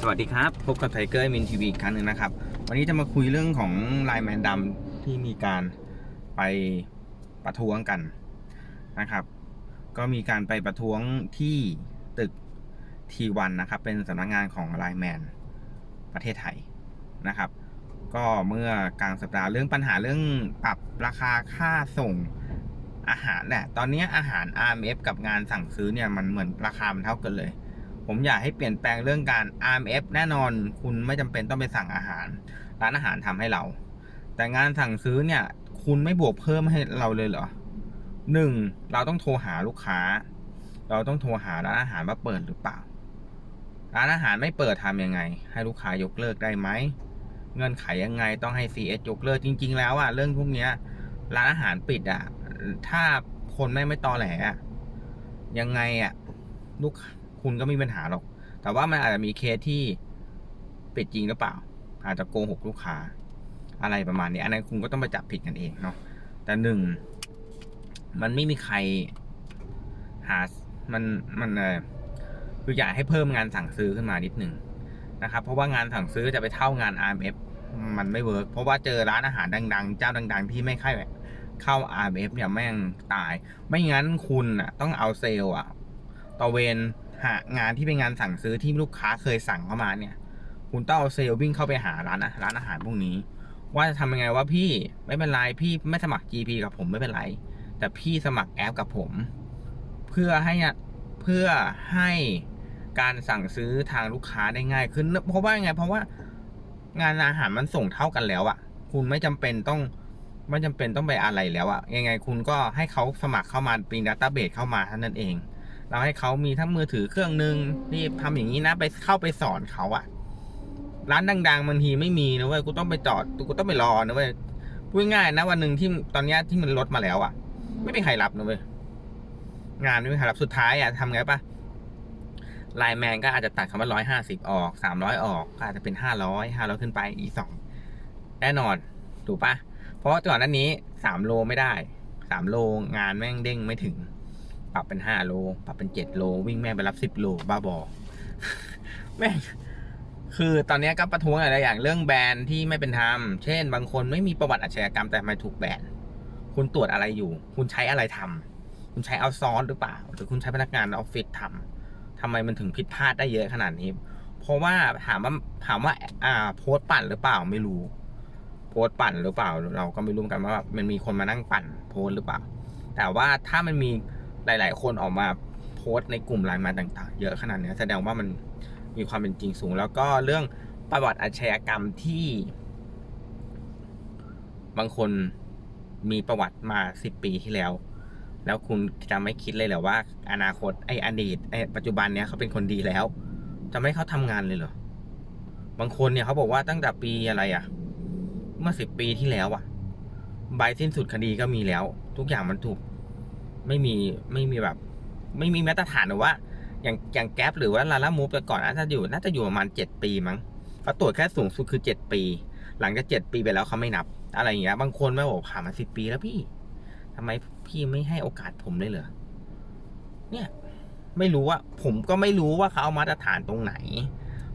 สวัสดีครับ พบกับไทเกอร์มินทีวีอีกครั้งหนึ่งนะครับ วันนี้จะมาคุยเรื่องของไลน์แมนดำที่มีการไปประท้วงกันนะครับ ก็มีการไปประท้วงที่ตึกทีวันนะครับ เป็นสำนักงานของไลน์แมนประเทศไทยนะครับ ก็เมื่อกลางสัปดาห์เรื่องปัญหาเรื่องปรับราคาค่าส่งอาหารเนี่ยตอนนี้อาหาร RMF กับงานสั่งซื้อเนี่ยมันเหมือนราคามันเท่ากันเลย ผมอยากให้เปลี่ยนแปลงเรื่องการ RMF แน่นอนคุณไม่จำเป็นต้องไปสั่งอาหาร ร้านอาหารทำให้เรา แต่งานสั่งซื้อเนี่ย คุณไม่บวกเพิ่มให้เราเลยเหรอหนึ่งเราต้องโทรหาลูกค้า เราต้องโทรหาร้านอาหารว่าเปิดหรือเปล่า ร้านอาหารไม่เปิดทำยังไง ให้ลูกค้ายกเลิกได้ไหมเงื่อนไขยังไงต้องให้ CS ยกเลิกจริง ๆ แล้วอะเรื่องพวกเนี้ยร้านอาหารปิดอะถ้าคนไม่ไม่ตอแหลยังไงอะลูก คุณก็ไม่มีปัญหาหรอก แต่ว่ามันอาจจะมีเคสที่ปิดจริงหรือเปล่า อาจจะโกหกลูกค้า อะไรประมาณนี้ อันนั้นคุณก็ต้องไปจับผิดกันเองเนาะ แต่หนึ่ง มันไม่มีใครหา มัน มันเออคืออยากให้เพิ่มงานสั่งซื้อขึ้นมานิดหนึ่งนะครับ เพราะว่างานสั่งซื้อจะไปเท่างาน RMF มันไม่เวิร์กเพราะว่าเจอร้านอาหารดัง ๆ เจ้าดัง ๆ ที่ไม่ค่อยเข้า RMF เนี่ยแม่งตาย ไม่งั้นคุณอะ ต้องเอาเซลล์อะตะเวน หางานที่เป็นงานสั่งซื้อที่ลูกค้าเคยสั่งเข้ามาเนี่ย คุณต้องเอาเซลล์วิ่งเข้าไปหาร้านร้านอาหารพวกนี้ ว่าจะทำยังไงว่าพี่ไม่เป็นไรพี่ไม่สมัคร GP กับผมไม่เป็นไร แต่พี่สมัครแอปกับผม เพื่อให้เพื่อให้การสั่งซื้อทางลูกค้าได้ง่ายขึ้น เพราะว่าไง เพราะว่างานอาหารมันส่งเท่ากันแล้วอะ่ะ คุณไม่จำเป็นต้องไม่จำเป็นต้องไปอะไรแล้วอะ่ะยังไงคุณก็ให้เขาสมัครเข้ามาเป็นดัตต้าเบสเข้ามาเท่านั้นเอง เราให้เขามีทั้งมือถือเครื่องหนึ่งนี่ทำอย่างนี้นะไปเข้าไปสอนเขาอะร้านดังๆบางทีไม่มีนะเว้ยกูต้องไปจอดกูต้องไปรอนะเว้ยพูดง่ายนะวันหนึ่งที่ตอนนี้ที่มันลดมาแล้วอะไม่มีใครรับนะเว้ยงานไม่มีใครรับสุดท้ายอะทำไงปะไลน์แมนก็อาจจะตัดคำว่าร้อยห้าสิบออกสามร้อยออกก็อาจจะเป็นห้าร้อยห้าร้อยขึ้นไปอีสองแน่นอนถูกปะเพราะก่อนหน้านี้สามโลไม่ได้สามโลงานแม่งเด้งไม่ถึง ปรับเป็นห้าโล ปรับเป็นเจ็ดโล วิ่งแม่ไปรับสิบโล บ้าบอ แม่คือตอนนี้ก็ประท้วงอะไรอย่างเรื่องแบนที่ไม่เป็นธรรม เช่น บางคนไม่มีประวัติอาชญากรรมแต่ทำไมถูกแบน คุณตรวจอะไรอยู่ คุณใช้อะไรทำคุณใช้เอาซอนหรือเปล่า หรือคุณใช้พนักงานออฟฟิศทำทำไมมันถึงผิดพลาดได้เยอะขนาดนี้ เพราะว่าถามว่าถามว่า อ่า โพสต์ปั่นหรือเปล่าไม่รู้ โพสต์ปั่นหรือเปล่า เราก็ไม่รู้กันว่ามันมีคนมานั่งปั่น โพสต์หรือเปล่า แต่ว่าถ้ามันมี หลาย ๆ คนออกมาโพสต์ในกลุ่มไลน์มาต่าง ๆ เยอะขนาดนี้แสดงว่ามันมีความเป็นจริงสูง แล้วก็เรื่องประวัติอาชญากรรมที่ บางคนมีประวัติมาสิบปีที่แล้ว แล้วคุณจะไม่คิดเลยเหรอว่า อนาคตไอ้อดีตไอ้ปัจจุบันเนี้ยเขาเป็นคนดีแล้ว จะไม่เขาทำงานเลยเหรอบางคนเนี่ยเขาบอกว่าตั้งแต่ปีอะไรอะเมื่อสิบปีที่แล้วอะใบสิ้นสุดคดีก็มีแล้ว ทุกอย่างมันถูก ไม่มีไม่มีแบบ ไม่มีมาตรฐานหรือว่า อย่างอย่างแก๊ปหรือว่าลาล่ามูฟแต่ก่อนน่าจะอยู่น่าจะอยู่ประมาณเจ็ดปีมั้งเขาตรวจแค่สูงสุดคือเจ็ดปี หลังจากเจ็ดปีไปแล้วเขาไม่นับ อะไรอย่างเงี้ยบางคนไม่บอกผ่านมาสิบปีแล้วพี่ทำไมพี่ไม่ให้โอกาสผมเลยเหรอเนี่ย ไม่รู้ว่า ผมก็ไม่รู้ว่าเขาเอามาตรฐานตรงไหน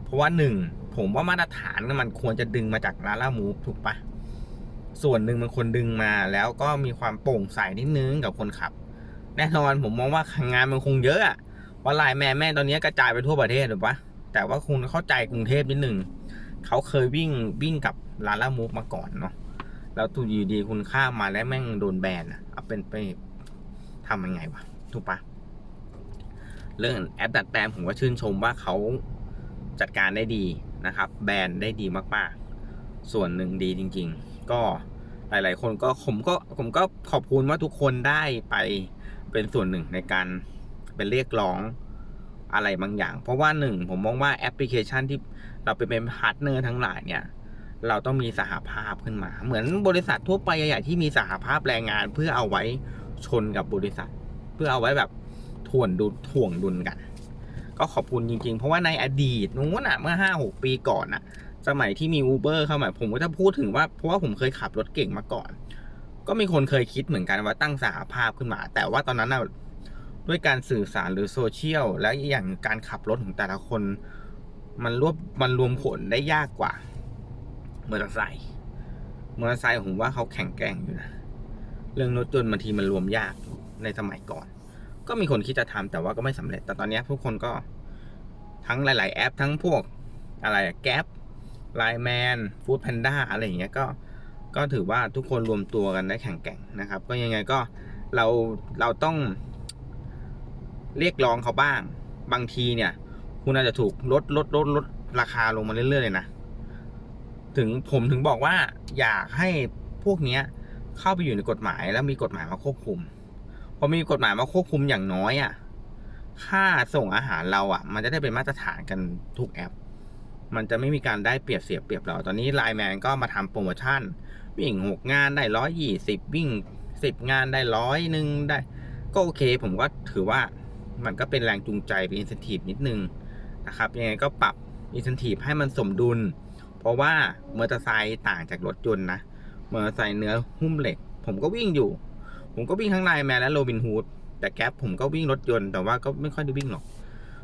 เพราะว่าหนึ่งผมว่ามาตรฐานมันควรจะดึงมาจากลาล่ามูฟถูกปะส่วนหนึ่งมันควรดึงมาแล้วก็มีความโปร่งใสนิดนึงกับคนขับ แน่นอนผมมองว่างานมันคงเยอะอะว่าไลน์แม่แม่ตอนนี้กระจายไปทั่วประเทศถูกปะแต่ว่าคุณเข้าใจกรุงเทพนิดนึงเขาเคยวิ่งวิ่งกับลาล่ามูฟมาก่อนเนาะแล้วตูอยู่ดีคุณข้ามมาแล้วแม่งโดนแบนอะเอาเป็นไปทำยังไงวะถูกปะเรื่องแอปดัดแปลงผมก็ชื่นชมว่าเขาจัดการได้ดีนะครับ แบนได้ดีมากๆ ส่วนหนึ่งดีจริง ๆ ก็หลาย ๆ คนก็ผมก็ผมก็ขอบคุณว่าทุกคนได้ไป เป็นส่วนหนึ่งในการเป็นเรียกร้องอะไรบางอย่าง เพราะว่าหนึ่งผมมองว่าแอปพลิเคชันที่เราไปเป็นพาร์ทเนอร์ทั้งหลายเนี่ย เราต้องมีสหภาพขึ้นมา เหมือนบริษัททั่วไปใหญ่ๆที่มีสหภาพแรงงาน เพื่อเอาไว้ชนกับบริษัท เพื่อเอาไว้แบบถ่วนดุถ่วงดุลกัน ก็ขอบคุณจริงๆ เพราะว่าในอดีตนู้นอะเมื่อห้าหกปีก่อนอะ สมัยที่มี Uber เข้ามาผมก็จะพูดถึงว่าเพราะว่าผมเคยขับรถเก่งมาก่อน ก็มีคนเคยคิดเหมือนกันว่าตั้งสหภาพขึ้นมา แต่ว่าตอนนั้นด้วยการสื่อสารหรือโซเชียลและอย่างการขับรถของแต่ละคน มันรวบมันรวมผลได้ยากกว่ามอเตอร์ไซค์มอเตอร์ไซค์ผมว่าเขาแข็งแกร่งอยู่นะเรื่องรถยนต์บางทีมันรวมยากในสมัยก่อน ก็มีคนคิดจะทำแต่ว่าก็ไม่สำเร็จ แต่ตอนนี้ทุกคนก็ทั้งหลาย ๆ แอป ทั้งพวกอะไรแก๊ปไลแมนฟู้ดแพนด้าอะไรอย่างเงี้ยก็ ก็ถือว่าทุกคนรวมตัวกันได้แข็งแกร่งนะครับ ก็ยังไงก็เราเราต้องเรียกร้องเขาบ้าง บางทีเนี่ย คุณอาจจะถูกลดลดลดลดราคาลงมาเรื่อยๆเลยนะถึงผมถึงบอกว่าอยากให้พวกเนี้ยเข้าไปอยู่ในกฎหมายแล้วมีกฎหมายมาควบคุมพอมีกฎหมายมาควบคุมอย่างน้อยอะ่ะค่าส่งอาหารเราอะ่ะ มันจะได้เป็นมาตรฐานกันทุกแอป มันจะไม่มีการได้เปรียบเสียเปรียบเรา ตอนนี้ไลแมนก็มาทำโปรโมชั่น วิ่งหกงานได้ร้อยยี่สิบวิ่งสิบงานได้ร้อยหนึ่งได้ ก็โอเค ผมก็ถือว่ามันก็เป็นแรงจูงใจเป็นอินสันทีฟนิดนึงนะครับยังไงก็ปรับอินสันทีฟให้มันสมดุล เพราะว่ามอเตอร์ไซค์ต่างจากรถยนต์นะมอเตอร์ไซค์เนื้อหุ้มเหล็ก ผมก็วิ่งอยู่ ผมก็วิ่งทั้งไลแมนและโรบินฮูดแต่แก๊ปผมก็วิ่งรถยนต์แต่ว่าก็ไม่ค่อยได้วิ่งหรอก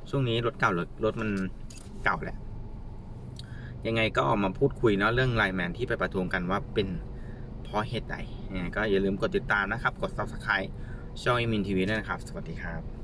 ช่วงนี้รถเก่ารถรถมันเก่าแหละ ยังไงก็ออกมาพูดคุยเนาะเรื่องไลแมนที่ไปประท้วงกันว่าเป็นเพราะเหตุใดก็อย่าลืมกดติดตามนะครับ กด subscribe ช่องอิมินทีวีด้วยนะครับ สวัสดีครับ